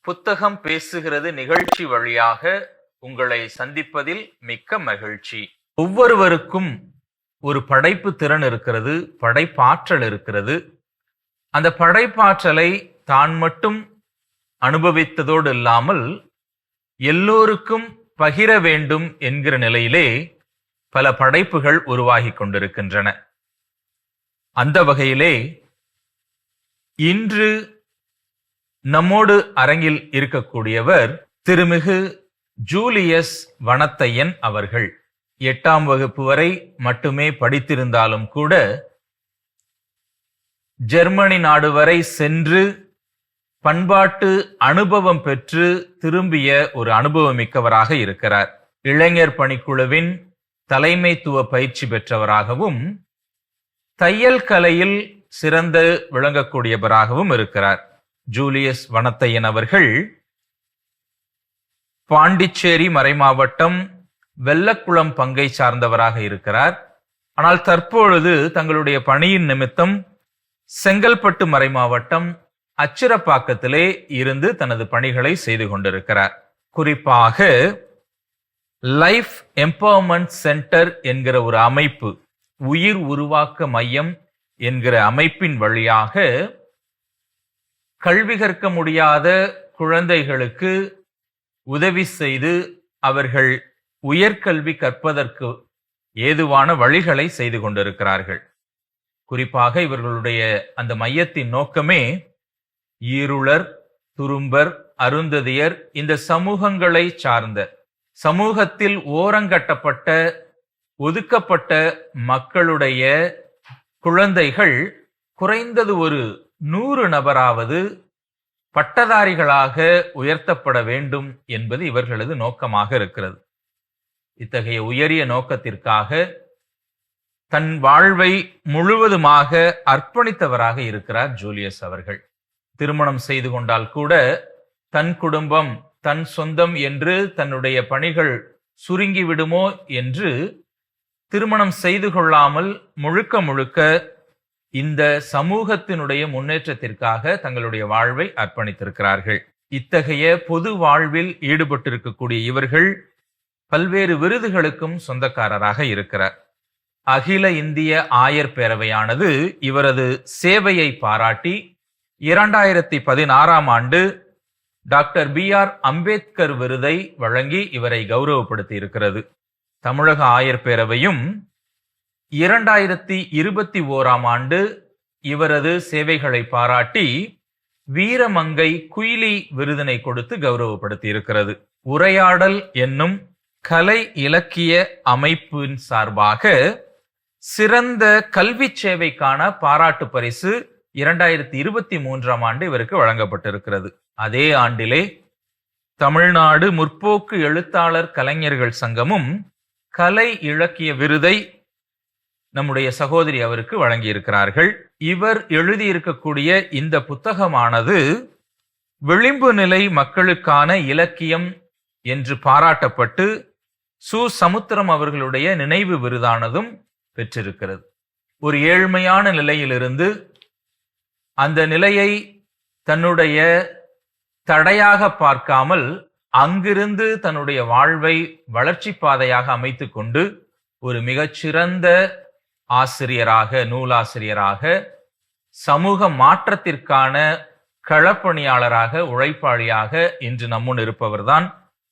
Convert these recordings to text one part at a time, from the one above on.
புத்தகம் பேசுகிறது நிகழ்ச்சி வழியாக உங்களை சந்திப்பதில் மிக்க மகிழ்ச்சி. ஒவ்வொருவருக்கும் ஒரு படைப்பு திறன் இருக்கிறது படைப்பாற்றல் இருக்கிறது. அந்த படைப்பாற்றலை தான் மட்டும் அனுபவித்ததோடு இல்லாமல் எல்லோருக்கும் பகிர வேண்டும் என்கிற நிலையிலே பல படைப்புகள் உருவாகி கொண்டிருக்கின்றன. அந்த வகையிலே இன்று நம்மோடு அரங்கில் இருக்கக்கூடியவர் திருமிகு ஜூலியஸ் வனத்தையன் அவர்கள். எட்டாம் வகுப்பு வரை மட்டுமே படித்திருந்தாலும் கூட ஜெர்மனி நாடு வரை சென்று பண்பாட்டு அனுபவம் பெற்று திரும்பிய ஒரு அனுபவமிக்கவராக இருக்கிறார். இளைஞர் பணிக்குழுவின் தலைமைத்துவ பயிற்சி பெற்றவராகவும் தையல் கலையில் சிறந்து விளங்கக்கூடியவராகவும் இருக்கிறார். ஜூலியஸ் வனத்தையன் அவர்கள் பாண்டிச்சேரி மறைமாவட்டம் வெள்ளக்குளம் பங்கை சார்ந்தவராக இருக்கிறார். ஆனால் தற்பொழுது தங்களுடைய பணியின் நிமித்தம் செங்கல்பட்டு மறைமாவட்டம் அச்சிரப்பாக்கத்திலே இருந்து தனது பணிகளை செய்து கொண்டிருக்கிறார். குறிப்பாக லைஃப் எம்பவர்மெண்ட் சென்டர் என்கிற ஒரு அமைப்பு உயிர் உருவாக்க மையம் என்கிற அமைப்பின் வழியாக கல்வி கற்க முடியாத குழந்தைகளுக்கு உதவி செய்து அவர்கள் உயர்கல்வி கற்பதற்கு ஏதுவான வழிகளை செய்து கொண்டிருக்கிறார்கள். குறிப்பாக இவர்களுடைய அந்த மையத்தின் நோக்கமே ஈருளர் துரும்பர் அருந்ததியர் இந்த சமூகங்களை சார்ந்த சமூகத்தில் ஓரங்கட்டப்பட்ட ஒதுக்கப்பட்ட மக்களுடைய குழந்தைகள் குறைந்தது ஒரு நூறு நபராவது பட்டதாரிகளாக உயர்த்தப்பட வேண்டும் என்பது இவர்களது நோக்கமாக இருக்கிறது. இத்தகைய உயரிய நோக்கத்திற்காக தன் வாழ்வை முழுவதுமாக அர்ப்பணித்தவராக இருக்கிறார் ஜூலியஸ் அவர்கள். திருமணம் செய்து கொண்டால் கூட தன் குடும்பம் தன் சொந்தம் என்று தன்னுடைய பணிகள் சுருங்கி விடுமோ என்று திருமணம் செய்து கொள்ளாமல் முழுக்க முழுக்க இந்த சமூகத்தினுடைய முன்னேற்றத்திற்காக தங்களுடைய வாழ்வை அர்ப்பணித்திருக்கிறார்கள். இத்தகைய பொது வாழ்வில் ஈடுபட்டிருக்கக்கூடிய இவர்கள் பல்வேறு விருதுகளுக்கும் சொந்தக்காரராக இருக்கிறார். அகில இந்திய ஆயர் பேரவையானது இவரது சேவையை பாராட்டி இரண்டாயிரத்தி பதினாறாம் ஆண்டு டாக்டர் பி ஆர் அம்பேத்கர் விருதை வழங்கி இவரை கௌரவப்படுத்தி இருக்கிறது தமிழக ஆயர் பேரவையும் இரண்டாயிரத்தி இருபத்தி ஓராம் ஆண்டு இவரது சேவைகளை பாராட்டி வீரமங்கை குயிலி விருதினை கொடுத்து கௌரவப்படுத்தி இருக்கிறது உரையாடல் என்னும் கலை இலக்கிய அமைப்பின் சார்பாக சிறந்த கல்வி சேவைக்கான பாராட்டு பரிசு இரண்டாயிரத்தி இருபத்தி மூன்றாம் ஆண்டு இவருக்கு வழங்கப்பட்டிருக்கிறது. அதே ஆண்டிலே தமிழ்நாடு முற்போக்கு எழுத்தாளர் கலைஞர்கள் சங்கமும் கலை இலக்கிய விருதை நம்முடைய சகோதரி அவருக்கு வழங்கியிருக்கிறார்கள். இவர் எழுதியிருக்கக்கூடிய இந்த புத்தகமானது விளிம்பு நிலை மக்களுக்கான இலக்கியம் என்று பாராட்டப்பட்டு சு சமுத்திரம் அவர்களுடைய நினைவு விருதானதும் பெற்றிருக்கிறது. ஒரு ஏழ்மையான நிலையிலிருந்து அந்த நிலையை தன்னுடைய தடையாக பார்க்காமல் அங்கிருந்து தன்னுடைய வாழ்வை வளர்ச்சி பாதையாக அமைத்துக்கொண்டு ஒரு மிகச்சிறந்த ஆசிரியராக நூலாசிரியராக சமூக மாற்றத்திற்கான களப்பணியாளராக உழைப்பாளியாக இன்று நம்முன் இருப்பவர்தான்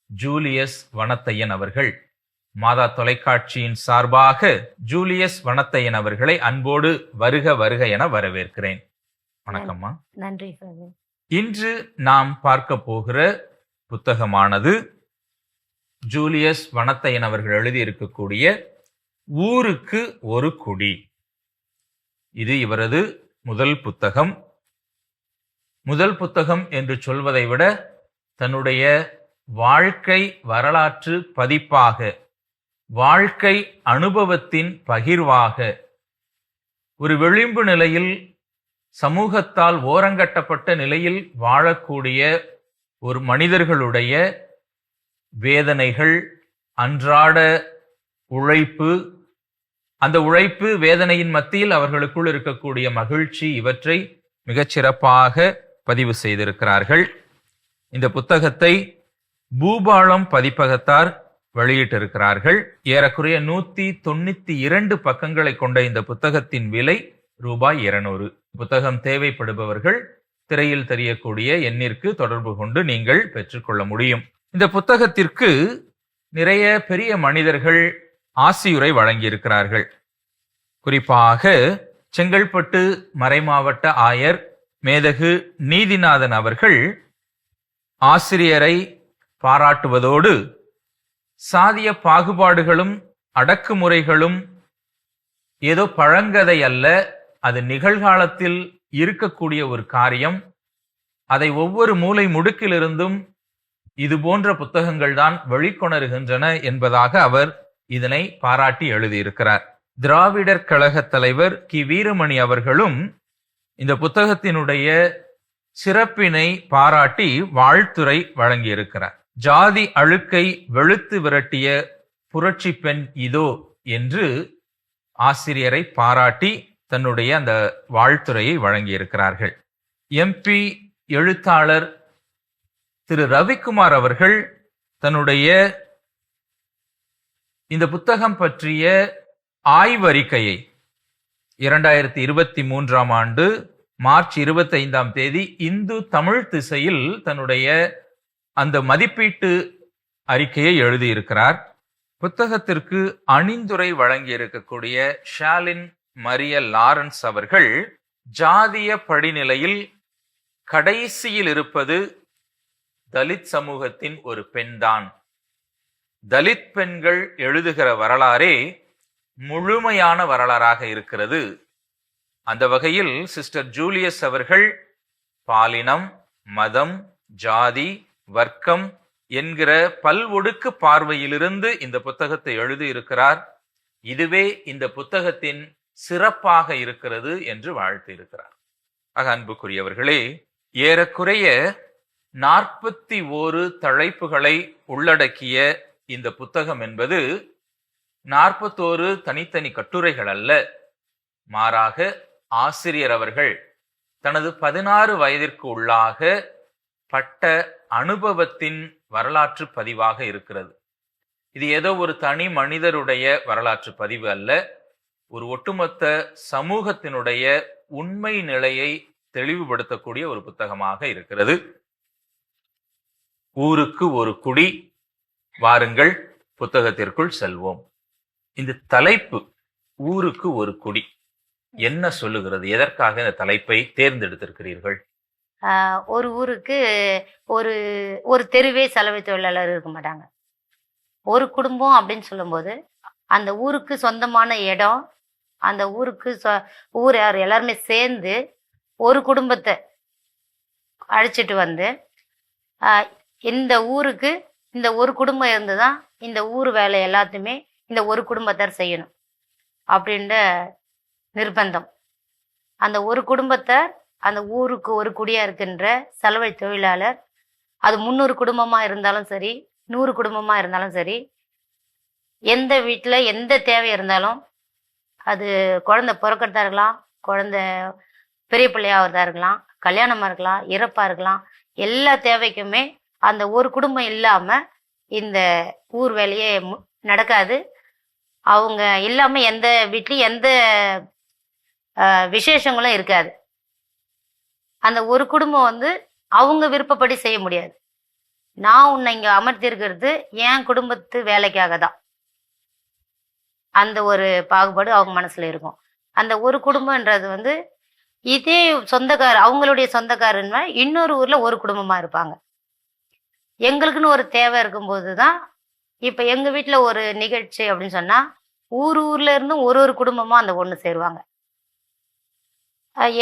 ஜூலியஸ் வனத்தையன் அவர்கள். மாதா தொலைக்காட்சியின் சார்பாக ஜூலியஸ் வனத்தையன் அவர்களை அன்போடு வருக வருக என வரவேற்கிறேன். வணக்கம்மா. நன்றி இன்று நாம் பார்க்க போகிற புத்தகமானது ஜூலியஸ் வனத்தையன் அவர்கள் எழுதியிருக்கக்கூடிய ஊருக்கு ஒரு குடி. இது இவரது முதல் புத்தகம். முதல் புத்தகம் என்று சொல்வதை விட தன்னுடைய வாழ்க்கை வரலாற்று பதிப்பாக வாழ்க்கை அனுபவத்தின் பகிர்வாக ஒரு விளிம்பு நிலையில் சமூகத்தால் ஓரங்கட்டப்பட்ட நிலையில் வாழக்கூடிய ஒரு மனிதர்களுடைய வேதனைகள் அன்றாட உழைப்பு அந்த உழைப்பு வேதனையின் மத்தியில் அவர்களுக்குள் இருக்கக்கூடிய மகிழ்ச்சி இவற்றை மிகச்சிறப்பாக பதிவு செய்திருக்கிறார்கள். இந்த புத்தகத்தை பூபாளம் பதிப்பகத்தார் வெளியிட்டிருக்கிறார்கள். ஏறக்குறைய நூத்தி தொண்ணூத்தி இரண்டு பக்கங்களை கொண்ட இந்த புத்தகத்தின் விலை ரூபாய் இருநூறு. புத்தகம் தேவைப்படுபவர்கள் திரையில் தெரியக்கூடிய எண்ணிற்கு தொடர்பு கொண்டு நீங்கள் பெற்றுக்கொள்ள முடியும். இந்த புத்தகத்திற்கு நிறைய பெரிய மனிதர்கள் ஆசியுரை வழங்கியிருக்கிறார்கள். குறிப்பாக செங்கல்பட்டு மறைமாவட்ட ஆயர் மேதகு நீதிநாதன் அவர்கள் ஆசிரியரை பாராட்டுவதோடு சாதிய பாகுபாடுகளும் அடக்குமுறைகளும் ஏதோ பழங்கதை அல்ல அது நிகழ்காலத்தில் இருக்கக்கூடிய ஒரு காரியம். அதை ஒவ்வொரு மூலை முடுக்கிலிருந்தும் இது போன்ற புத்தகங்கள் தான் வெளிக்கொணருகின்றன என்பதாக அவர் இதனை பாராட்டி எழுதியிருக்கிறார். திராவிடர் கழக தலைவர் கி. வீரமணி அவர்களும் இந்த புத்தகத்தினுடைய சிறப்பினை பாராட்டி வாழ்த்துரை வழங்கியிருக்கிறார். ஜாதி அழுக்கை வெளுத்து விரட்டிய புரட்சி பெண் இதோ என்று ஆசிரியரை பாராட்டி தன்னுடைய அந்த வாழ்த்துறையை வழங்கியிருக்கிறார்கள். எம்பி எழுத்தாளர் திரு. ரவிக்குமார் அவர்கள் தன்னுடைய இந்த புத்தகம் பற்றிய ஆய்வறிக்கையை இரண்டாயிரத்தி இருபத்தி மூன்றாம் ஆண்டு மார்ச் இருபத்தைந்தாம் தேதி இந்து தமிழ் திசையில் தன்னுடைய அந்த மதிப்பீட்டு அறிக்கையை எழுதியிருக்கிறார். புத்தகத்திற்கு அணிந்துரை வழங்கியிருக்கக்கூடிய ஷாலின் மரிய லாரன்ஸ் அவர்கள் ஜாதிய படிநிலையில் கடைசியில் இருப்பது தலித் சமூகத்தின் ஒரு பெண்தான். தலித் பெண்கள் எழுதுகிற வரலாறே முழுமையான வரலாறாக இருக்கிறது. அந்த வகையில் சிஸ்டர் ஜூலியஸ் அவர்கள் பாலினம் மதம் ஜாதி வர்க்கம் என்கிற பல்வொடுக்கு பார்வையிலிருந்து இந்த புத்தகத்தை எழுதியிருக்கிறார் இதுவே இந்த புத்தகத்தின் சிறப்பாக இருக்கிறது என்று வாழ்த்து இருக்கிறார் ஆக அன்புக்குரியவர்களே ஏறக்குறைய நாற்பத்தி ஓரு தலைப்புகளை உள்ளடக்கிய இந்த புத்தகம் என்பது நாற்பத்தோரு தனித்தனி கட்டுரைகள் அல்ல. மாறாக ஆசிரியர் அவர்கள் தனது பதினாறு வயதிற்கு உள்ளாக பட்ட அனுபவத்தின் வரலாற்று பதிவாக இருக்கிறது. இது ஏதோ ஒரு தனி மனிதருடைய வரலாற்று பதிவு அல்ல. ஒரு ஒட்டுமொத்த சமூகத்தினுடைய உண்மை நிலையை தெளிவுபடுத்தக்கூடிய ஒரு புத்தகமாக இருக்கிறது. ஊருக்கு ஒரு குடி வாருங்கள் புத்தகத்திற்குள் செல்வோம். இந்த தலைப்பு ஊருக்கு ஒரு குடி. என்ன சொல்லுகிறது? எதற்காக இந்த தலைப்பை தேர்ந்தெடுத்திருக்கிறீர்கள்? ஒரு ஊருக்கு ஒரு ஒரு தெருவே சலவை தொழிலாளர் இருக்க மாட்டாங்க. ஒரு குடும்பம் அப்படின்னு சொல்லும்போது அந்த ஊருக்கு சொந்தமான இடம் அந்த ஊருக்கு சொ- ஊர் யார் எல்லாருமே சேர்ந்து ஒரு குடும்பத்தை அழைச்சிட்டு வந்து இந்த ஊருக்கு இந்த ஒரு குடும்பம் இருந்து தான் இந்த ஊர் வேலை எல்லாத்தையுமே இந்த ஒரு குடும்பத்தார் செய்யணும் அப்படின்ற நிர்பந்தம். அந்த ஒரு குடும்பத்தார் அந்த ஊருக்கு ஒரு குடியா இருக்கின்ற சலவை தொழிலாளர் அது முந்நூறு குடும்பமா இருந்தாலும் சரி நூறு குடும்பமா இருந்தாலும் சரி எந்த வீட்டில் எந்த தேவை இருந்தாலும் அது குழந்தை பிறக்கிறதா இருக்கலாம் குழந்தை பெரிய பிள்ளையாகிறதா இருக்கலாம் கல்யாணமாக இருக்கலாம் இறப்பாக இருக்கலாம் எல்லா தேவைக்குமே அந்த ஒரு குடும்பம் இல்லாம இந்த ஊர் வேலையே மு- நடக்காது. அவங்க இல்லாம எந்த வீட்லயும் எந்த விசேஷங்களும் இருக்காது. அந்த ஒரு குடும்பம் வந்து அவங்க விருப்பப்படி செய்ய முடியாது. நான் உன்னை இங்க அமர்த்தியிருக்கிறது என் குடும்பத்து வேலைக்காக தான் அந்த ஒரு பாகுபாடு அவங்க மனசுல இருக்கும். அந்த ஒரு குடும்பம்ன்றது வந்து இதே சொந்தக்கார் அவங்களுடைய சொந்தக்காரன் இன்னொரு ஊர்ல ஒரு குடும்பமா இருப்பாங்க. எங்களுக்குன்னு ஒரு தேவை இருக்கும்போது தான் இப்போ எங்கள் வீட்டில் ஒரு நிகழ்ச்சி அப்படின்னு சொன்னால் ஊர் ஊர்ல இருந்தும் ஒரு ஒரு குடும்பமும் அந்த ஒன்று சேருவாங்க.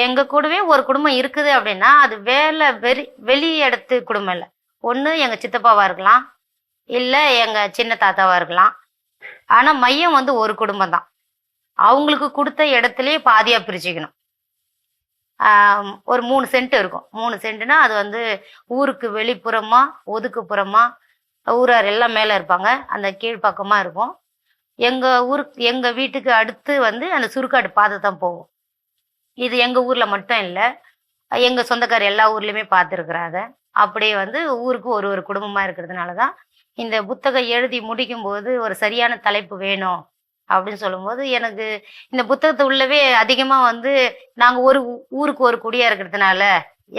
எங்கள் கூடவே ஒரு குடும்பம் இருக்குது அப்படின்னா அது வேலை வெறி வெளி இடத்து குடும்பம் இல்லை. ஒன்று எங்கள் சித்தப்பாவாக இருக்கலாம் இல்லை எங்கள் சின்ன தாத்தாவாக இருக்கலாம். ஆனால் மையம் வந்து ஒரு குடும்பம் தான் அவங்களுக்கு கொடுத்த இடத்துலயே பாதியாக பிரிச்சுக்கணும். ஒரு மூணு சென்ட் இருக்கும். மூணு சென்ட்னா அது வந்து ஊருக்கு வெளிப்புறமா ஒதுக்குப்புறமா ஊரார் எல்லாம் மேலே இருப்பாங்க. அந்த கீழ்ப்பக்கமாக இருக்கும். எங்கள் ஊருக்கு எங்கள் வீட்டுக்கு அடுத்து வந்து அந்த சுருக்காடு பாதை தான் போகும். இது எங்கள் ஊரில் மட்டும் இல்லை. எங்கள் சொந்தக்கார எல்லா ஊர்லேயுமே பார்த்துருக்குறாங்க. அப்படியே வந்து ஊருக்கு ஒரு ஒரு குடும்பமாக இருக்கிறதுனால தான் இந்த புத்தகம் எழுதி முடிக்கும் போது ஒரு சரியான தலைப்பு வேணும். அப்படின்னு சொல்லும்போது எனக்கு இந்த புத்தகத்தை உள்ளவே அதிகமாக வந்து நாங்கள் ஒரு ஊருக்கு ஒரு குடியாக இருக்கிறதுனால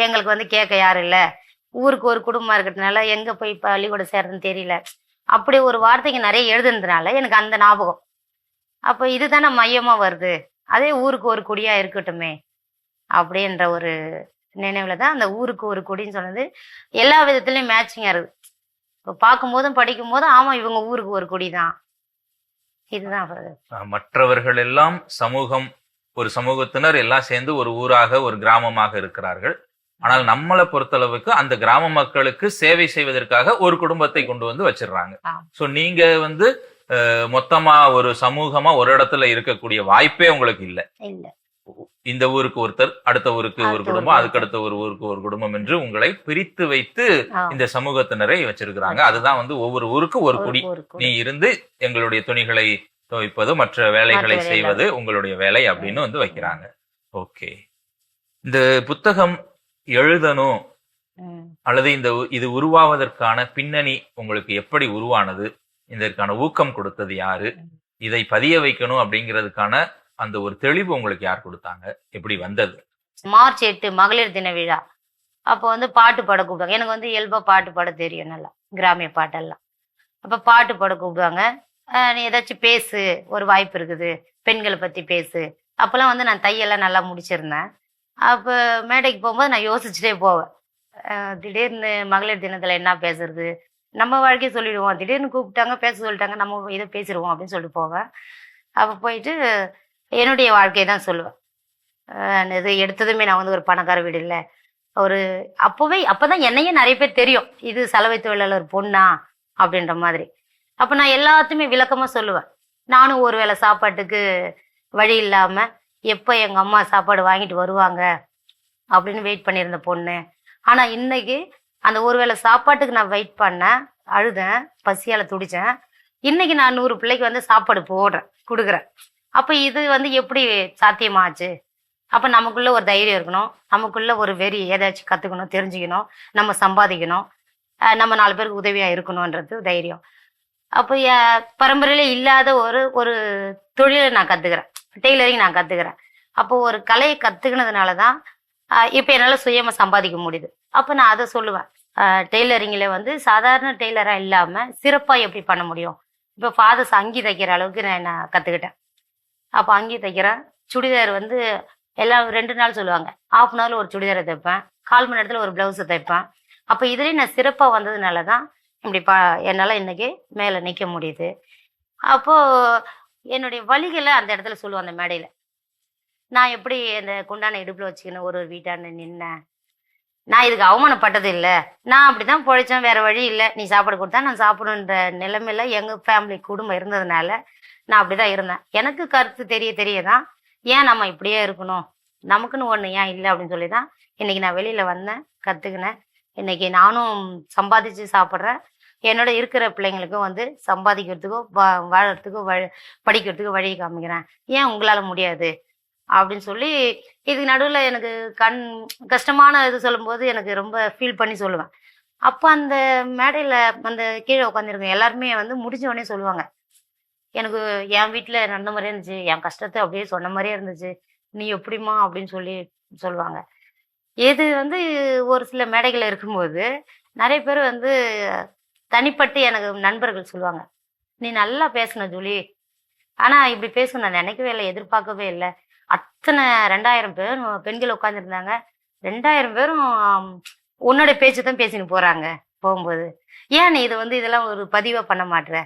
எங்களுக்கு வந்து கேட்க யாரும் இல்லை. ஊருக்கு ஒரு குடும்பமாக இருக்கிறதுனால எங்கே போய் பள்ளிக்கூடம் சேர்றதுன்னு தெரியல. அப்படி ஒரு வார்த்தைக்கு நிறைய எழுதுனதுனால எனக்கு அந்த ஞாபகம். அப்போ இதுதானே மையமாக வருது. அதே ஊருக்கு ஒரு குடியாக இருக்கட்டுமே அப்படின்ற ஒரு நினைவில் தான் அந்த ஊருக்கு ஒரு குடின்னு சொன்னது. எல்லா விதத்துலேயும் மேட்சிங்காக இருக்குது இப்போ பார்க்கும்போதும் படிக்கும் போதும் ஆமாம் இவங்க ஊருக்கு ஒரு குடி தான் இதுதான் மற்றவர்கள் எல்லாம் சமூகம் ஒரு சமூகத்தினர் எல்லாம் சேர்ந்து ஒரு ஊராக ஒரு கிராமமாக இருக்கிறார்கள். ஆனால் நம்மளை பொறுத்தளவுக்கு அந்த கிராம மக்களுக்கு சேவை செய்வதற்காக ஒரு குடும்பத்தை கொண்டு வந்து வச்சிடுறாங்க. சோ நீங்க வந்து மொத்தமா ஒரு சமூகமா ஒரு இடத்துல இருக்கக்கூடிய வாய்ப்பே உங்களுக்கு இல்லை. இந்த ஊருக்கு ஒருத்தர் அடுத்த ஊருக்கு ஒரு குடும்பம் அதுக்கு அடுத்த ஒரு ஊருக்கு ஒரு குடும்பம் என்று உங்களை பிரித்து வைத்து. இந்த சமூகத்தினரை வச்சிருக்கிறாங்க. அதுதான் வந்து ஒவ்வொரு ஊருக்கு ஒரு குடி. நீ இருந்து எங்களுடைய துணிகளை துவைப்பது மற்ற வேலைகளை. செய்வது உங்களுடைய வேலை அப்படின்னு வந்து வைக்கிறாங்க. ஓகே. இந்த புத்தகம் எழுதணும். அல்லது இந்த இது உருவாவதற்கான பின்னணி உங்களுக்கு எப்படி உருவானது இதற்கான ஊக்கம் கொடுத்தது யாரு இதை பதிய வைக்கணும் அப்படிங்கிறதுக்கான அந்த ஒரு தெளிவு உங்களுக்கு யார் கொடுத்தாங்க? எப்படி வந்தது? மார்ச் எட்டு மகளிர் தின விழா. அப்போ வந்து பாட்டு பாட கூப்பிடுவாங்க. எனக்கு வந்து இயல்பா பாட்டு பாட தெரியும் நல்லா கிராமிய பாட்டெல்லாம். அப்போ பாட்டு பாட கூப்பிடுவாங்க. நீ ஏதாச்சும் பேசு ஒரு வாய்ப்பு இருக்குது பெண்களை பற்றி பேசு. அப்போல்லாம் வந்து நான் தையெல்லாம் நல்லா முடிச்சிருந்தேன். அப்போ மேடைக்கு போகும்போது நான் யோசிச்சுட்டே போவேன். திடீர்னு மகளிர் தினத்தில் என்ன பேசுறது? நம்ம வாழ்க்கையை சொல்லிடுவோம். திடீர்னு கூப்பிட்டாங்க பேச சொல்லிட்டாங்க நம்ம இதை பேசிடுவோம் அப்படின்னு சொல்லிட்டு போவேன். அப்போ போயிட்டு என்னுடைய வாழ்க்கையை தான் சொல்லுவேன். இது எடுத்ததுமே நான் வந்து ஒரு பணக்கார வீடு இல்லை. ஒரு அப்போவே அப்போ தான் என்னையே நிறைய பேர் தெரியும். இது சலவை தொழிலாளர் பொண்ணா? அப்படின்ற மாதிரி. அப்போ நான் எல்லாத்தையுமே விளக்கமாக சொல்லுவேன். நானும் ஒரு வேளை சாப்பாட்டுக்கு வழி இல்லாமல் எப்போ எங்கள் அம்மா சாப்பாடு வாங்கிட்டு வருவாங்க? அப்படின்னு வெயிட் பண்ணியிருந்த பொண்ணு. ஆனால் இன்னைக்கு அந்த ஒரு வேளை சாப்பாட்டுக்கு நான் வெயிட் பண்ணேன் அழுதேன் பசியால் துடித்தேன் இன்னைக்கு நான் நூறு பிள்ளைக்கு வந்து சாப்பாடு போடுறேன் கொடுக்குறேன். அப்போ இது வந்து எப்படி சாத்தியமாச்சு? அப்போ நமக்குள்ள ஒரு தைரியம் இருக்கணும். நமக்குள்ள ஒரு வெறி ஏதாச்சும் கற்றுக்கணும் தெரிஞ்சுக்கணும் நம்ம சம்பாதிக்கணும். நம்ம நாலு பேருக்கு உதவியாக இருக்கணுன்றது தைரியம். அப்போ பரம்பரையில் இல்லாத ஒரு ஒரு தொழிலை நான் கற்றுக்கிறேன் டெய்லரிங் நான் கற்றுக்கிறேன் அப்போ ஒரு கலையை கற்றுக்கினதுனால தான் இப்போ என்னால் சுயமாக சம்பாதிக்க முடியுது. அப்போ நான் அதை சொல்லுவேன். டெய்லரிங்கில் வந்து சாதாரண டெய்லராக இல்லாமல் சிறப்பாக எப்படி பண்ண முடியும்? இப்போ ஃபாதர்ஸ் அங்கி தைக்கிற அளவுக்கு நான் நான் கற்றுக்கிட்டேன் அப்போ அங்கேயும் தைக்கிறேன். சுடிதார் வந்து எல்லாம் ரெண்டு நாள் சொல்லுவாங்க. ஆஃப் அன் ஹவரில் ஒரு சுடிதாரை தைப்பேன். கால் மணி நேரத்தில் ஒரு ப்ளவுஸை தைப்பேன். அப்போ இதுலேயும் நான் சிறப்பாக வந்ததுனால தான் இப்படி பா என்னால் இன்னைக்கு மேலே நிற்க முடியுது. அப்போது என்னுடைய வழிகளை அந்த இடத்துல சொல்லுவேன் அந்த மேடையில். நான் எப்படி அந்த குண்டான இடுப்பில் வச்சுக்கின்னு ஒரு ஒரு வீட்டாண்ட நின்னேன். நான் இதுக்கு அவமானப்பட்டது இல்லை. நான் அப்படி தான் பொழைச்சேன் வேறு வழி இல்லை. நீ சாப்பாடு கொடுத்தா நான் சாப்பிடுன்ற நிலைமையில எங்கள் ஃபேமிலி குடும்பம் இருந்ததுனால நான் அப்படிதான் இருந்தேன். எனக்கு கருத்து தெரிய தெரியதான் ஏன் நம்ம இப்படியே இருக்கணும்? நமக்குன்னு ஒன்று ஏன் இல்லை அப்படின்னு சொல்லி தான் இன்னைக்கு நான் வெளியில வந்தேன் கற்றுக்கினேன் இன்னைக்கு நானும் சம்பாதிச்சு சாப்பிட்றேன். என்னோட இருக்கிற பிள்ளைங்களுக்கும் வந்து சம்பாதிக்கிறதுக்கோ வா வாழறதுக்கோ வழி படிக்கிறதுக்கோ வழி காமிக்கிறேன். ஏன் உங்களால் முடியாது? அப்படின்னு சொல்லி இதுக்கு நடுவில் எனக்கு கண் கஷ்டமான இது சொல்லும்போது எனக்கு ரொம்ப ஃபீல் பண்ணி சொல்லுவேன். அப்போ அந்த மேடையில் அந்த கீழே உட்காந்துருக்கோம் எல்லாருமே வந்து முடிஞ்ச உடனே சொல்லுவாங்க எனக்கு என் வீட்டில் நடந்த மாதிரியே இருந்துச்சு. என் கஷ்டத்தை அப்படியே சொன்ன மாதிரியே இருந்துச்சு. நீ எப்படிம்மா அப்படின்னு சொல்லி சொல்லுவாங்க. இது வந்து ஒரு சில மேடைகள் இருக்கும்போது நிறைய பேர் வந்து தனிப்பட்டு எனக்கு நண்பர்கள் சொல்லுவாங்க. நீ நல்லா பேசணும் ஜூலி. ஆனால் இப்படி பேசணும் நான் நினைக்கவே இல்லை எதிர்பார்க்கவே இல்லை. அத்தனை ரெண்டாயிரம் பேர் பெண்கள் உட்காந்துருந்தாங்க ரெண்டாயிரம் பேரும் உன்னோட பேச்சு தான் பேசின்னு போகிறாங்க போகும்போது. ஏன் நீ இதை வந்து இதெல்லாம் ஒரு பதிவாக பண்ண மாட்டேற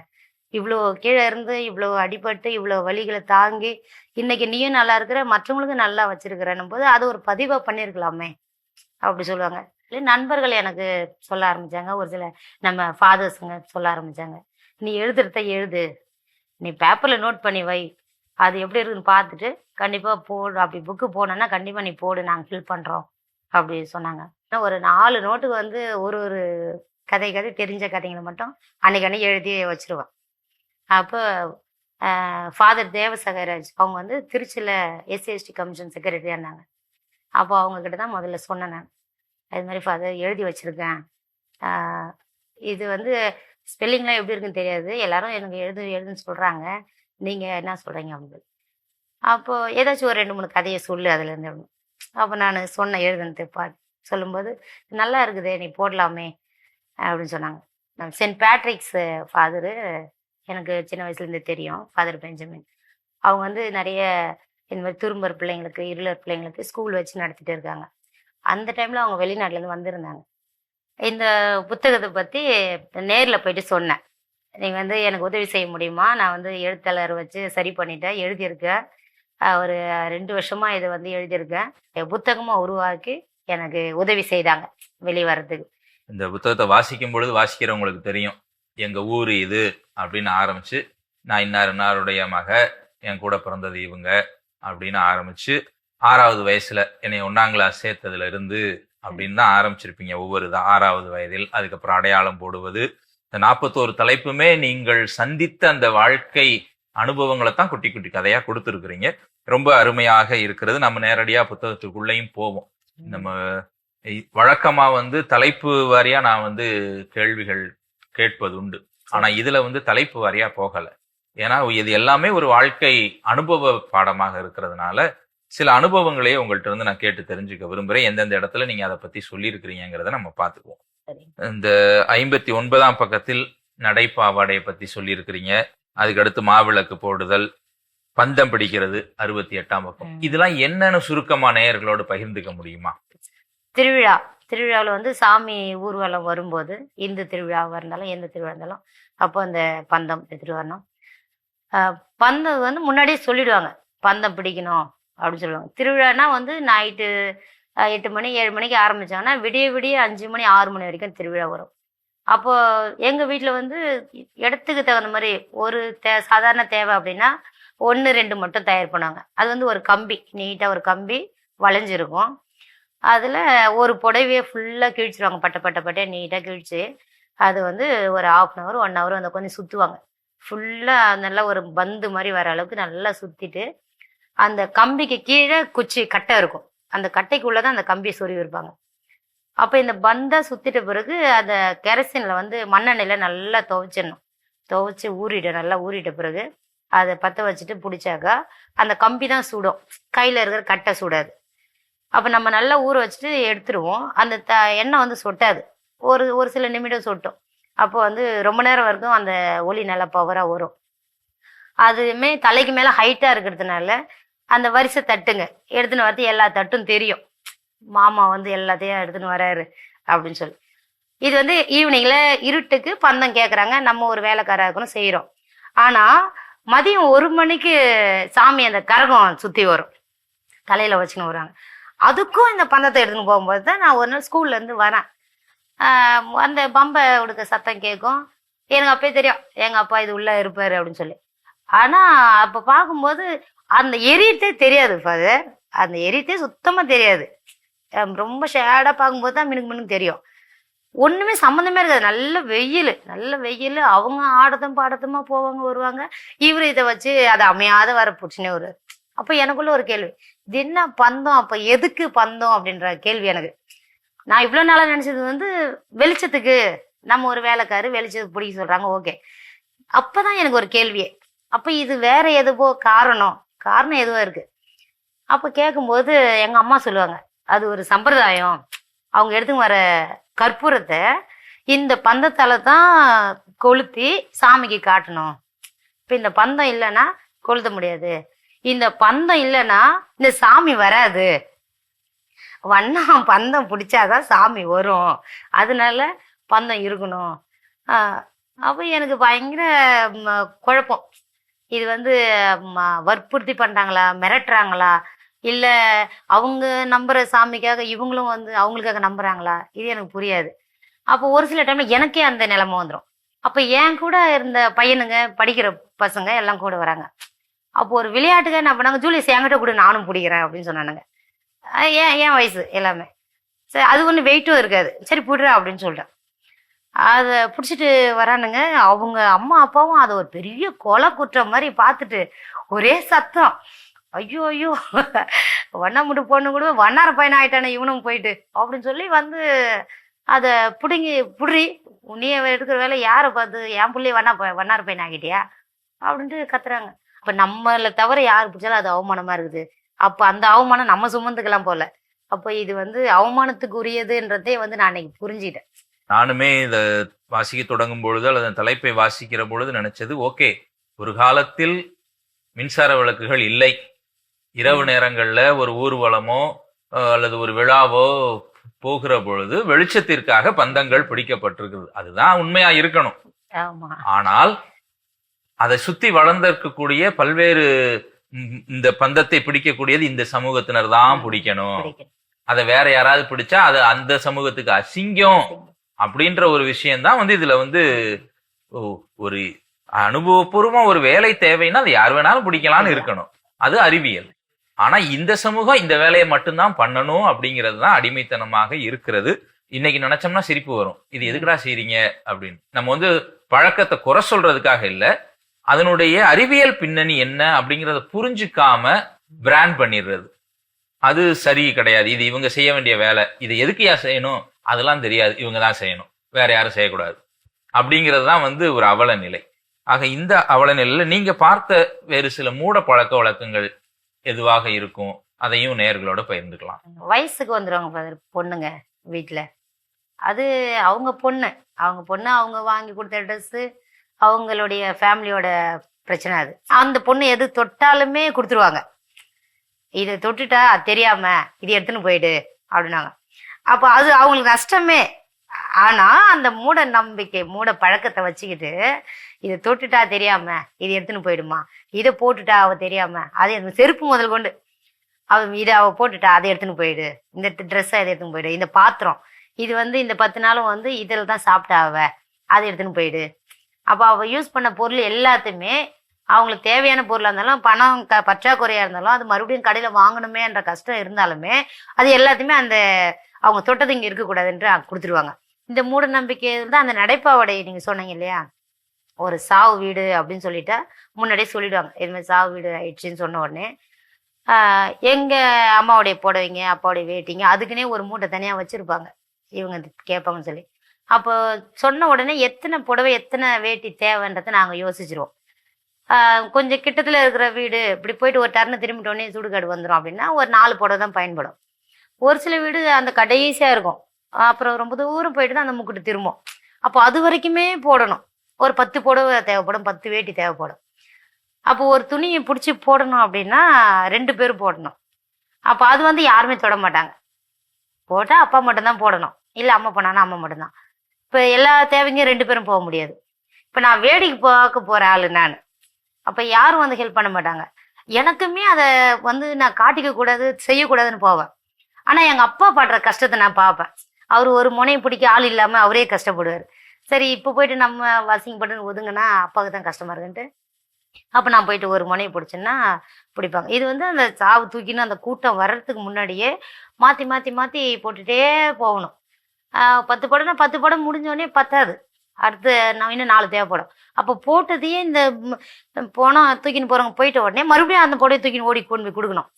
இவ்வளோ கீழே இருந்து இவ்வளோ அடிபட்டு இவ்வளோ வலிகளை தாங்கி இன்னைக்கு நீயும் நல்லா இருக்கிற மற்றவங்களுக்கும் நல்லா வச்சிருக்கிறன்னும் போது அது ஒரு பதிவாக பண்ணியிருக்கலாமே அப்படி சொல்லுவாங்க. இல்லை நண்பர்கள் எனக்கு சொல்ல ஆரம்பிச்சாங்க. ஒரு சில நம்ம ஃபாதர்ஸுங்க சொல்ல ஆரம்பித்தாங்க நீ எழுதுறத எழுது. நீ பேப்பரில் நோட் பண்ணி வை. அது எப்படி இருக்குன்னு பார்த்துட்டு கண்டிப்பாக போடு. அப்படி புக்கு போனோன்னா கண்டிப்பாக நீ போடு. நாங்கள் ஃபில் பண்ணுறோம் அப்படி சொன்னாங்க. இன்னும் ஒரு நாலு நோட்டுக்கு வந்து ஒரு ஒரு கதை கதை தெரிஞ்ச கதைங்களை மட்டும் அன்னைக்கு அன்னைக்கு எழுதி வச்சுருவேன். அப்போ ஃபாதர் தேவசகராஜ் அவங்க வந்து திருச்சியில் எஸ்சிஎஸ்டி கமிஷன் செக்ரட்டரியாக இருந்தாங்க. அப்போ அவங்கக்கிட்ட தான் முதல்ல சொன்னேன் நான். அது மாதிரி ஃபாதர் எழுதி வச்சுருக்கேன். இது வந்து ஸ்பெல்லிங்லாம் எப்படி இருக்குன்னு தெரியாது. எல்லாரும் எனக்கு எழுது எழுதுன்னு சொல்கிறாங்க நீங்கள் என்ன சொல்கிறீங்க அப்படின்னு. அப்போ ஏதாச்சும் ஒரு ரெண்டு மூணு கதையை சொல்லு அதுலேருந்து அப்படின்னு. அப்போ நான் சொன்னேன் எழுதுனது பா சொல்லும்போது நல்லா இருக்குதே நீ போடலாமே அப்படின்னு சொன்னாங்க. நான் சென்ட் பேட்ரிக்ஸ் ஃபாதரு எனக்கு சின்ன வயசுலேருந்து தெரியும் ஃபாதர் பெஞ்சமின் அவங்க வந்து நிறைய இந்த மாதிரி துரும்பர் பிள்ளைங்களுக்கு இருளர் பிள்ளைங்களுக்கு ஸ்கூல் வச்சு நடத்திட்டு இருக்காங்க. அந்த டைமில் அவங்க வெளிநாட்டிலேருந்து வந்திருந்தாங்க. இந்த புத்தகத்தை பற்றி நேரில் போயிட்டு சொன்னேன். நீங்கள் வந்து எனக்கு உதவி செய்ய முடியுமா? நான் வந்து எழுத்தாளர் வச்சு சரி பண்ணிட்டேன் எழுதியிருக்கேன். ஒரு ரெண்டு வருஷமாக இதை வந்து எழுதியிருக்கேன். என் புத்தகமாக உருவாக்கி எனக்கு உதவி செய்தாங்க வெளியே வர்றதுக்கு இந்த புத்தகத்தை வாசிக்கும் பொழுது வாசிக்கிறவங்களுக்கு தெரியும். எங்க ஊர் இது அப்படின்னு ஆரம்பிச்சு நான் இன்னார் இன்னாருடைய மக என் கூட பிறந்தது இவங்க அப்படின்னு ஆரம்பிச்சு ஆறாவது வயசுல என்னை ஒன்னாங்களா கிளாஸ் சேர்த்ததுல இருந்து அப்படின்னு தான் ஆரம்பிச்சிருப்பீங்க ஒவ்வொரு தான் ஆறாவது வயதில். அதுக்கப்புறம் அடையாளம் போடுவது. இந்த நாற்பத்தோரு தலைப்புமே நீங்கள் சந்தித்த அந்த வாழ்க்கை அனுபவங்களை தான் குட்டி குட்டி கதையா கொடுத்துருக்குறீங்க. ரொம்ப அருமையாக இருக்கிறது. நம்ம நேரடியா புத்தகத்துக்குள்ளேயும் போவோம். நம்ம வழக்கமாக வழக்கமா வந்து தலைப்பு வாரியா நான் வந்து கேள்விகள் கேட்பது உண்டு ஆனா இதுல வந்து தலைப்பு வாரியா போகல. ஏன்னா இது எல்லாமே ஒரு வாழ்க்கை அனுபவ பாடமாக இருக்கிறதுனால சில அனுபவங்களையே உங்கள்ட்ட இருந்து நான் கேட்டு தெரிஞ்சுக்க விரும்புறேன். எந்தெந்த இடத்துல நீங்க அதை பத்தி சொல்லியிருக்கிறீங்கிறத நம்ம பார்த்துக்குவோம். இந்த ஐம்பத்தி ஒன்பதாம் பக்கத்தில் நடைப்பாவாடையை பத்தி சொல்லியிருக்கிறீங்க. அதுக்கு அடுத்து மாவிளக்கு போடுதல் பந்தம் பிடிக்கிறது அறுபத்தி எட்டாம் பக்கம். இதெல்லாம் என்னன்னு சுருக்கமா நேயர்களோடு பகிர்ந்துக்க முடியுமா? திருவிழா. திருவிழாவில் வந்து சாமி ஊர்வலம் வரும்போது இந்து திருவிழாவாக இருந்தாலும் எந்த திருவிழா இருந்தாலும் அப்போ அந்த பந்தம் எடுத்துகிட்டு வரணும். பந்தம் வந்து முன்னாடியே சொல்லிடுவாங்க. பந்தம் பிடிக்கணும் அப்படின்னு சொல்லுவாங்க. திருவிழானா வந்து நைட்டு எட்டு மணி ஏழு மணிக்கு ஆரம்பித்தாங்கன்னா விடிய விடிய அஞ்சு மணி ஆறு மணி வரைக்கும் திருவிழா வரும். அப்போ எங்கள் வீட்டில் வந்து இடத்துக்கு தகுந்த மாதிரி ஒரு தே சாதாரண தேவை அப்படின்னா ஒன்று ரெண்டு மட்டும் தயார் பண்ணுவாங்க. அது வந்து ஒரு கம்பி நீட்டாக ஒரு கம்பி வளைஞ்சிருக்கும். அதில் ஒரு புடவையை ஃபுல்லாக கிழிச்சிருவாங்க. பட்டை பட்டை பட்டையை நீட்டாக கிழிச்சு அது வந்து ஒரு half an hour one hour அந்த கொஞ்சம் சுற்றுவாங்க ஃபுல்லாக நல்லா ஒரு பந்து மாதிரி வர அளவுக்கு நல்லா சுற்றிட்டு அந்த கம்பிக்கு கீழே குச்சி கட்டை இருக்கும். அந்த கட்டைக்குள்ளே தான் அந்த கம்பியை சொருவி இருப்பாங்க அப்போ இந்த பந்தை சுற்றிட்ட பிறகு அந்த கெரசினில் வந்து மண்ணெண்ணெயில் நல்லா துவைச்சிடணும். துவைச்சி ஊறிட்டு நல்லா ஊறிட்ட பிறகு அதை பற்ற வச்சுட்டு பிடிச்சாக்கா அந்த கம்பி தான் சுடும். கையில் இருக்கிற கட்டை சுடாது. அப்போ நம்ம நல்லா ஊற வச்சுட்டு எடுத்துருவோம். அந்த த எண்ணெய் வந்து சொட்டாது. ஒரு ஒரு சில நிமிடம் சொட்டும். அப்போ வந்து ரொம்ப நேரம் வரைக்கும் அந்த ஒளி நல்லா பவராக வரும். அதுவுமே தலைக்கு மேலே ஹைட்டாக இருக்கிறதுனால அந்த வரிசை தட்டுங்க. எடுத்துன்னு வரது எல்லா தட்டும் தெரியும். மாமா வந்து எல்லாத்தையும் எடுத்துன்னு வராரு அப்படின்னு சொல்லி. இது வந்து ஈவினிங்கில் இருட்டுக்கு பந்தம் கேட்குறாங்க நம்ம ஒரு வேலைக்காராக இருக்கணும் செய்கிறோம் ஆனால் மதியம் ஒரு மணிக்கு சாமி அந்த கரகம் சுற்றி வரும். தலையில் வச்சுன்னு வருவாங்க அதுக்கும் இந்த பந்தத்தை எடுத்துன்னு போகும்போது தான் நான் ஒரு நாள் ஸ்கூல்லேருந்து வரேன். அந்த பம்பை உடுக்க சத்தம் கேட்கும். எனக்கு அப்பயே தெரியும் எங்கள் அப்பா இது உள்ளே இருப்பார் அப்படின்னு சொல்லி. ஆனால் அப்போ பார்க்கும்போது அந்த எரியத்தே தெரியாது ஃபாதர் அந்த எரியத்தே சுத்தமாக தெரியாது. ரொம்ப ஷேடாக பார்க்கும்போது தான் மினுக்கு மினுக்கு தெரியும். ஒன்றுமே சம்மந்தமே இருக்காது. நல்ல வெயில் நல்ல வெயில். அவங்க ஆடத்தும் பாடத்துமா போவாங்க வருவாங்க. இவர் இதை வச்சு அதை அமையாத வர பிடிச்சினே வருவார். அப்போ எனக்குள்ள ஒரு கேள்வி என்ன பந்தம்? அப்ப எதுக்கு பந்தம்? அப்படின்ற கேள்வி எனக்கு. நான் இவ்வளவு நாளா நினைச்சது வந்து வெளிச்சத்துக்கு. நம்ம ஒரு வேலைக்காரு வெளிச்சத்துக்கு பிடிக்க சொல்றாங்க ஓகே. அப்பதான் எனக்கு ஒரு கேள்வியே. அப்ப இது வேற எதுவோ காரணம். காரணம் எதுவோ இருக்கு. அப்ப கேட்கும்போது எங்க அம்மா சொல்லுவாங்க அது ஒரு சம்பிரதாயம். அவங்க எடுத்து வர கற்பூரத்தை இந்த பந்தத்தால தான் கொளுத்தி சாமிக்கு காட்டணும். இப்ப இந்த பந்தம் இல்லைன்னா கொளுத்த முடியாது. இந்த பந்தம் இல்லைன்னா இந்த சாமி வராது. வண்ணம் பந்தம் பிடிச்சாதான் சாமி வரும். அதனால பந்தம் இருக்கணும். அப்போ எனக்கு பயங்கர ம, குழப்பம். இது வந்து ம, வற்புறுத்தி பண்ணுறாங்களா மிரட்டுறாங்களா? இல்லை அவங்க நம்புகிற சாமிக்காக இவங்களும் வந்து அவங்களுக்காக நம்புகிறாங்களா இது எனக்கு புரியாது. அப்போ ஒரு சில டைமில் எனக்கே அந்த நிலைமை வந்துடும் அப்போ என் கூட இருந்த பையனுங்க படிக்கிற பசங்க எல்லாம் கூட வராங்க. அப்போ ஒரு விளையாட்டுக்கு என்ன பண்ணாங்க? ஜூலியஸ் என்கிட்ட கூட நானும் பிடிக்கிறேன் அப்படின்னு சொன்னானுங்க. ஏன் ஏன் வயசு? எல்லாமே. சரி அது ஒன்றும் வெயிட்டும் இருக்காது. சரி பிடுறா அப்படின்னு சொல்லிட்டேன். அதை பிடிச்சிட்டு வரானுங்க. அவங்க அம்மா அப்பாவும் அதை ஒரு பெரிய கொலை குற்றம் மாதிரி பார்த்துட்டு ஒரே சத்தம். ஐயோ ஐயோ. வண்ணாமுட்டு பொண்ணு கூட வண்ணார பையன் ஆயிட்டானே இவனும் போயிட்டு அப்படின்னு சொல்லி வந்து அதை பிடுங்கி புடுறி நீ எடுக்கிற வேலை யாரை பார்த்து? என் பிள்ளைய வண்ணா வண்ணார பையன் ஆகிட்டியா அப்படின்ட்டு கத்துறாங்க. அப்ப நம்மளை தவிர யார் பிடிச்சாலும் அது அவமானமா இருக்குது. அப்ப அந்த அவமானம் நம்ம சுமந்துக்கலாம் போல. அப்ப இது வந்து அவமானத்துக்கு உரியதுன்றதே வந்து நான் அன்னைக்கு புரிஞ்சுட்டேன். நானுமே இத வாசிக்க தொடங்கும் பொழுது அல்லது தலைப்பை வாசிக்கிற பொழுது நினைச்சது ஓகே ஒரு காலத்தில் மின்சார விளக்குகள் இல்லை. இரவு நேரங்கள்ல ஒரு ஊர்வலமோ அல்லது ஒரு விழாவோ போகிற பொழுது வெளிச்சத்திற்காக பந்தங்கள் பிடிக்கப்பட்டிருக்குது அதுதான் உண்மையா இருக்கணும். ஆனால் அதை சுத்தி வளர்ந்திருக்கக்கூடிய பல்வேறு இந்த பந்தத்தை பிடிக்கக்கூடியது இந்த சமூகத்தினர் தான் பிடிக்கணும். அதை வேற யாராவது பிடிச்சா அது அந்த சமூகத்துக்கு அசிங்கம் அப்படின்ற ஒரு விஷயம்தான் வந்து இதுல வந்து ஒரு அனுபவபூர்வமா ஒரு வேலை தேவைன்னா அது யார் வேணாலும் பிடிக்கலாம்னு இருக்கணும். அது அறிவியல். ஆனா இந்த சமூகம் இந்த வேலையை மட்டும்தான் பண்ணணும் அப்படிங்கிறது தான் அடிமைத்தனமாக இருக்கிறது. இன்னைக்கு நினைச்சோம்னா சிரிப்பு வரும். இது எதுக்குடா செய்றீங்க அப்படின்னு. நம்ம வந்து பழக்கத்தை குறை சொல்றதுக்காக இல்ல. அதனுடைய அறிவியல் பின்னணி என்ன அப்படிங்கிறத புரிஞ்சுக்காம பிராண்ட் பண்ணிடுறது. அது சரி கிடையாது. இது இவங்க செய்ய வேண்டிய வேலை. இது எதுக்குயா செய்யணும்? அதெல்லாம் தெரியாது. இவங்க தான் செய்யணும். வேற யாரும் செய்யக்கூடாது. அப்படிங்கிறது தான் வந்து ஒரு அவல நிலை. ஆக இந்த அவல நிலையில் நீங்க பார்த்த வேறு சில மூட பழக்க வழக்கங்கள் எதுவாக இருக்கும்? அதையும் நேர்களோட பகிர்ந்துக்கலாம். வயசுக்கு வந்துடுவாங்க பொண்ணுங்க வீட்டில் அது அவங்க பொண்ணு. அவங்க பொண்ணு அவங்க வாங்கி கொடுத்த ட்ரெஸ்ஸு அவங்களுடைய ஃபேமிலியோட பிரச்சனை அது. அந்த பொண்ணு எது தொட்டாலுமே கொடுத்துருவாங்க. இதை தொட்டுட்டா அது தெரியாம இது எடுத்துன்னு போயிடு அப்படின்னாங்க. அப்போ அது அவங்களுக்கு நஷ்டமே. ஆனா அந்த மூட நம்பிக்கை மூட பழக்கத்தை வச்சுக்கிட்டு இதை தொட்டுட்டா தெரியாம இது எடுத்துன்னு போயிடுமா. இதை போட்டுட்டா அவ தெரியாம அது செருப்பு முதல் கொண்டு அவ இதை அவ போட்டுட்டா அதை எடுத்துன்னு போயிடு. இந்த ட்ரெஸ்ஸை அதை எடுத்துன்னு போயிடு. இந்த பாத்திரம். இது வந்து இந்த பத்து நாளும் வந்து இதில் தான் சாப்பிட்டா அவ. அதை எடுத்துன்னு போயிடு. அப்போ அவள் யூஸ் பண்ண பொருள் எல்லாத்தையுமே அவங்களுக்கு தேவையான பொருளாக இருந்தாலும் பணம் க பற்றாக்குறையாக இருந்தாலும் அது மறுபடியும் கடையில் வாங்கணுமே என்ற கஷ்டம் இருந்தாலுமே அது எல்லாத்தையுமே அந்த அவங்க தொட்டது இங்கே இருக்கக்கூடாதுன்ட்டு கொடுத்துருவாங்க. இந்த மூட நம்பிக்கையில் தான் அந்த நடைப்பாவடை நீங்கள் சொன்னீங்க இல்லையா? ஒரு சாவு வீடு அப்படின்னு சொல்லிட்டா முன்னாடியே சொல்லிடுவாங்க. இதுமாதிரி சாவு வீடு ஆயிடுச்சுன்னு சொன்ன உடனே எங்கள் அம்மாவுடைய புடவைங்க அப்பாவுடைய வேட்டிங்க அதுக்குன்னே ஒரு மூட்டை தனியாக வச்சுருப்பாங்க. இவங்க கேட்பாங்கன்னு சொல்லி. அப்போ சொன்ன உடனே எத்தனை புடவை எத்தனை வேட்டி தேவைன்றதை நாங்கள் யோசிச்சிருவோம். கொஞ்சம் கிட்டத்தில் இருக்கிற வீடு இப்படி போயிட்டு ஒரு டர்னு திரும்பிட்டோடனே சுடுகாடு வந்துடும் அப்படின்னா ஒரு நாலு புடவை தான் பயன்படும். ஒரு சில வீடு அந்த கடைசியாக இருக்கும். அப்புறம் ரொம்ப தூரம் போயிட்டு தான் அந்த முக்குட்டு திரும்பும். அப்போ அது வரைக்குமே போடணும். ஒரு பத்து புடவை தேவைப்படும் பத்து வேட்டி தேவைப்படும். அப்போ ஒரு துணியை பிடிச்சி போடணும் அப்படின்னா ரெண்டு பேரும் போடணும். அப்போ அது வந்து யாருமே தொட மாட்டாங்க. போட்டால் அப்பா மட்டும்தான் போடணும். இல்லை அம்மா போனானா அம்மா மட்டும்தான். இப்போ எல்லா தேவைக்கும் ரெண்டு பேரும் போக முடியாது. இப்போ நான் வேடிக்கை பார்க்க போகிற ஆள் நான். அப்போ யாரும் வந்து ஹெல்ப் பண்ண மாட்டாங்க. எனக்குமே அதை வந்து நான் காட்டிக்க கூடாது செய்யக்கூடாதுன்னு போவேன். ஆனால் எங்கள் அப்பா படுற கஷ்டத்தை நான் பார்ப்பேன். அவர் ஒரு முனையை பிடிக்க ஆள் இல்லாமல் அவரே கஷ்டப்படுவார். சரி இப்போ போயிட்டு நம்ம வாசிங் பண்ணு ஒதுங்கன்னா அப்பாவுக்கு தான் கஷ்டமா இருக்குன்ட்டு. அப்போ நான் போயிட்டு ஒரு முனையை பிடிச்சேன்னா பிடிப்பாங்க. இது வந்து அந்த சாவு தூக்கின்னு அந்த கூட்டம் வர்றதுக்கு முன்னாடியே மாற்றி மாற்றி மாற்றி போட்டுட்டே போகணும். பத்து படம்னா பத்து படம் முடிஞ்சோடனே பத்தாது. அடுத்து நான் இன்னும் நாலு தேவைப்படும். அப்போ போட்டதையே இந்த போனால் தூக்கின்னு போகிறவங்க போயிட்ட உடனே மறுபடியும் அந்த புடவை தூக்கின்னு ஓடி கொண்டு போய் கொடுக்கணும்.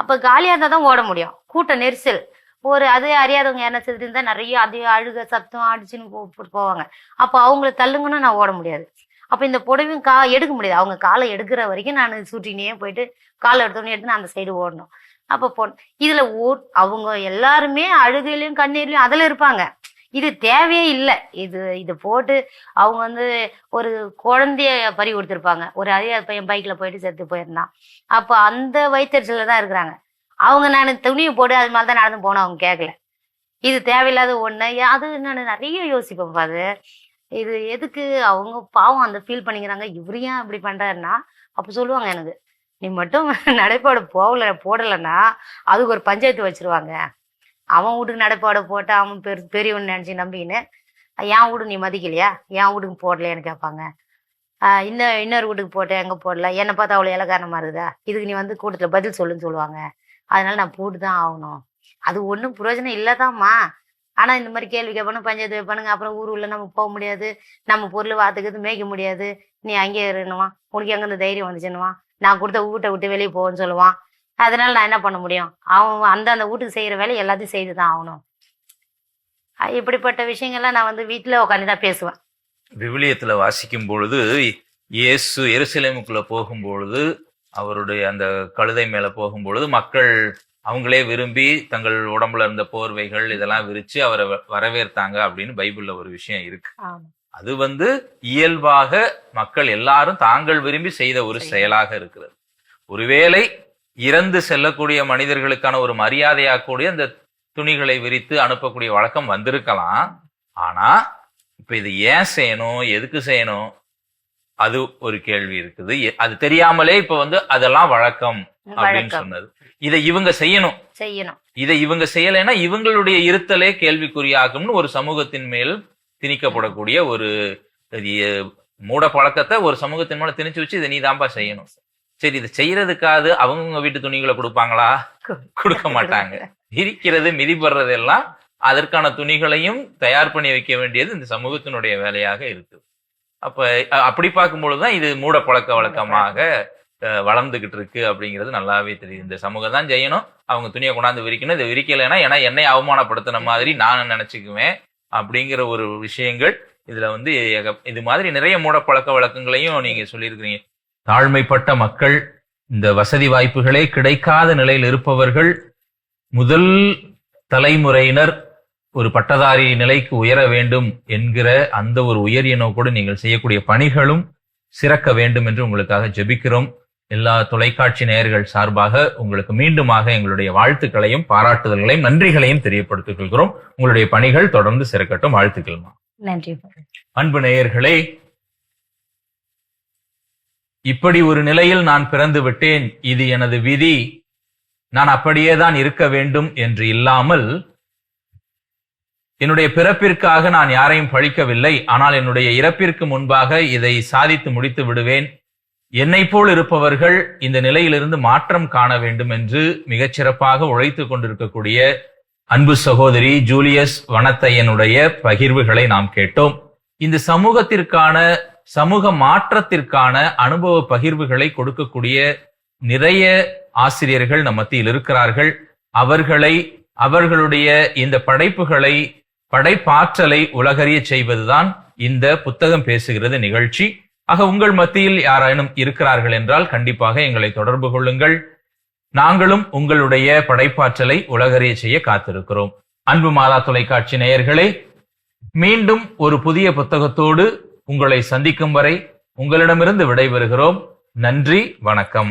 அப்போ காலியாக இருந்தால் தான் ஓட முடியும். கூட்ட நெரிசல். ஒரு அது அறியாதவங்க என்ன செஞ்சுட்டு இருந்தால் நிறைய அதிக அழுக சத்தம் அடிச்சுன்னு போட்டு போவாங்க. அப்போ அவங்கள தள்ளுங்கன்னா நான் ஓட முடியாது. அப்போ இந்த புடவையும் கா எடுக்க முடியாது. அவங்க காலை எடுக்கிற வரைக்கும் நான் சுட்டினே போயிட்டு காலை எடுத்தோடனே எடுத்து நான் அந்த சைடு ஓடணும். அப்போ போ இதில் ஊர் அவங்க எல்லாருமே அழுகையிலையும் கண்ணீர்லையும் அதில் இருப்பாங்க. இது தேவையே இல்லை. இது இது போட்டு அவங்க வந்து ஒரு குழந்தைய பறி கொடுத்துருப்பாங்க. ஒரு அறியாத பையன் பைக்கில் போயிட்டு செத்து போயிருந்தான். அப்போ அந்த வயிற்றுல தான் இருக்கிறாங்க. அவங்க நான் துணியை போட்டு அது மேலே தான் நடந்து போனோம். அவங்க கேட்கல இது தேவையில்லாத ஒன்று அது நான் நிறைய யோசிப்பேன் அது இது எதுக்கு? அவங்க பாவம் அந்த ஃபீல் பண்ணிக்கிறாங்க. இவரையும் ஏன் இப்படி பண்ணுறாருன்னா அப்போ சொல்லுவாங்க எனக்கு நீ மட்டும் நடைப்பாடு போகல போடலைன்னா அதுக்கு ஒரு பஞ்சாயத்து வச்சிருவாங்க. அவன் வீட்டுக்கு நடைப்பாடு போட்டு அவன் பெரு பெரியவன் நினச்சி நம்பிக்கின்னு என் வீடு நீ மதிக்கலையா? என் வீட்டுக்கு போடலையான்னு கேட்பாங்க. இன்னும் இன்னொரு வீட்டுக்கு போட்டேன் எங்கே போடல? என்னை பார்த்தா அவ்வளோ இலக்காரணமாக இருக்குதா? இதுக்கு நீ வந்து கூட்டத்தில் பதில் சொல்லுன்னு சொல்லுவாங்க. அதனால நான் போட்டு தான் ஆகணும். அது ஒன்றும் பிரயோஜனம் இல்லைதாம்மா. ஆனால் இந்த மாதிரி கேள்வி கேட்பானு பஞ்சாயத்து வைப்பானுங்க. அப்புறம் ஊர் உள்ள நம்ம போக முடியாது. நம்ம பொருள் வாத்துக்கிறது மேய்க்க முடியாது. நீ அங்கேயே இருக்கணுமா உனக்கு எங்க இந்த தைரியம் வந்துச்சுன்னுவான் நான் கொடுத்த வீட்டை விட்டு வெளியே போகன்னு சொல்லுவான். அதனால நான் என்ன பண்ண முடியும்? அவன் அந்த அந்த வீட்டுக்கு செய்யற வேலை எல்லாத்தையும் செய்து தான் ஆகணும் இப்படிப்பட்ட விஷயங்கள்லாம் நான் வந்து வீட்டில் உட்காந்து தான் பேசுவேன். விவிலியத்துல வாசிக்கும் பொழுது இயேசு எருசலேமுக்குள்ள போகும்பொழுது அவருடைய அந்த கழுதை மேல போகும்பொழுது மக்கள் அவங்களே விரும்பி தங்கள் உடம்புல இருந்த போர்வைகள் இதெல்லாம் விரிச்சு அவரை வரவேற்றாங்க அப்படின்னு பைபிள்ல ஒரு விஷயம் இருக்கு. அது வந்து இயல்பாக மக்கள் எல்லாரும் தாங்கள் விரும்பி செய்த ஒரு. செயலாக இருக்கிறது. ஒருவேளை இறந்து செல்லக்கூடிய மனிதர்களுக்கான ஒரு மரியாதையா கூடிய அந்த துணிகளை விரித்து அனுப்பக்கூடிய வழக்கம் வந்திருக்கலாம். ஆனா இப்ப இது ஏன் செய்யணும்? எதுக்கு செய்யணும்? அது ஒரு கேள்வி இருக்குது. அது தெரியாமலே இப்ப வந்து அதெல்லாம் வழக்கம். அப்படின்னு சொன்னது. இதை இவங்க செய்யணும். செய்யணும். இதை இவங்க செய்யலைன்னா இவங்களுடைய இருத்தலே கேள்விக்குறியாகும்னு ஒரு சமூகத்தின் மேல் திணிக்கப்படக்கூடிய ஒரு மூட பழக்கத்தை ஒரு சமூகத்தின் மேல திணிச்சு வச்சு இதை நீதான்பா செய்யணும். சரி இதை செய்யறதுக்காவது அவங்கவுங்க வீட்டு துணிகளை கொடுப்பாங்களா? கொடுக்க மாட்டாங்க. இருக்கிறது மிதிப்படுறது எல்லாம் அதற்கான துணிகளையும் தயார் பண்ணி வைக்க வேண்டியது இந்த சமூகத்தினுடைய வேலையாக இருக்கு. அப்ப அப்படி பார்க்கும்பொழுதுதான் இது மூட பழக்க வழக்கமாக வளர்ந்துகிட்டு இருக்கு அப்படிங்கிறது நல்லாவே தெரியுது. இந்த சமூகம் தான் செய்யணும் அவங்க துணியை கொண்டாந்து விரிக்கணும். இதை விரிக்கலைன்னா ஏன்னா என்னை அவமானப்படுத்தின மாதிரி நான் நினைச்சுக்குவேன் அப்படிங்கிற ஒரு விஷயங்கள் இதுல வந்து இது மாதிரி நிறைய மூட பழக்க வழக்கங்களையும் நீங்க சொல்லியிருக்கிறீங்க. தாழ்மைப்பட்ட மக்கள் இந்த வசதி வாய்ப்புகளே கிடைக்காத நிலையில் இருப்பவர்கள் முதல் தலைமுறையினர் ஒரு பட்டதாரி நிலைக்கு உயர வேண்டும் என்கிற அந்த ஒரு உயரிய நோக்கோடு நீங்கள் செய்யக்கூடிய பணிகளும் சிறக்க வேண்டும் என்று உங்களுக்காக ஜெபிக்கிறோம். எல்லா தொலைக்காட்சி நேயர்கள் சார்பாக உங்களுக்கு மீண்டுமாக எங்களுடைய வாழ்த்துக்களையும் பாராட்டுதல்களையும் நன்றிகளையும் தெரியப்படுத்திக் கொள்கிறோம் உங்களுடைய பணிகள் தொடர்ந்து சிறக்கட்டும். வாழ்த்துக்கள்மா. நன்றி. அன்பு நேயர்களே இப்படி ஒரு நிலையில் நான் பிறந்து விட்டேன். இது எனது விதி. நான் அப்படியே தான் இருக்க வேண்டும் என்று இல்லாமல் என்னுடைய பிறப்பிற்காக நான் யாரையும் பழிக்கவில்லை. ஆனால் என்னுடைய இறப்பிற்கு முன்பாக இதை சாதித்து முடித்து விடுவேன். என்னை போல் இருப்பவர்கள் இந்த நிலையிலிருந்து மாற்றம் காண வேண்டும் என்று மிகச்சிறப்பாக உழைத்து கொண்டிருக்கக்கூடிய அன்பு சகோதரி ஜூலியஸ் வனத்தையனுடைய பகிர்வுகளை நாம் கேட்டோம். இந்த சமூகத்திற்கான சமூக மாற்றத்திற்கான அனுபவ பகிர்வுகளை கொடுக்கக்கூடிய நிறைய ஆசிரியர்கள் நம் மத்தியில் இருக்கிறார்கள். அவர்களை அவர்களுடைய இந்த படைப்புகளை படைப்பாற்றலை உலகறிய செய்வதுதான் இந்த புத்தகம் பேசுகிறது நிகழ்ச்சி. ஆக உங்கள் மத்தியில் யாராயினும் இருக்கிறார்கள் என்றால் கண்டிப்பாக எங்களை தொடர்பு கொள்ளுங்கள். நாங்களும் உங்களுடைய படைப்பாற்றலை உலகறிய செய்ய காத்திருக்கிறோம். அன்பு மாதா தொலைக்காட்சி நேயர்களே மீண்டும் ஒரு புதிய புத்தகத்தோடு உங்களை சந்திக்கும் வரை உங்களிடமிருந்து விடைபெறுகிறோம். நன்றி வணக்கம்.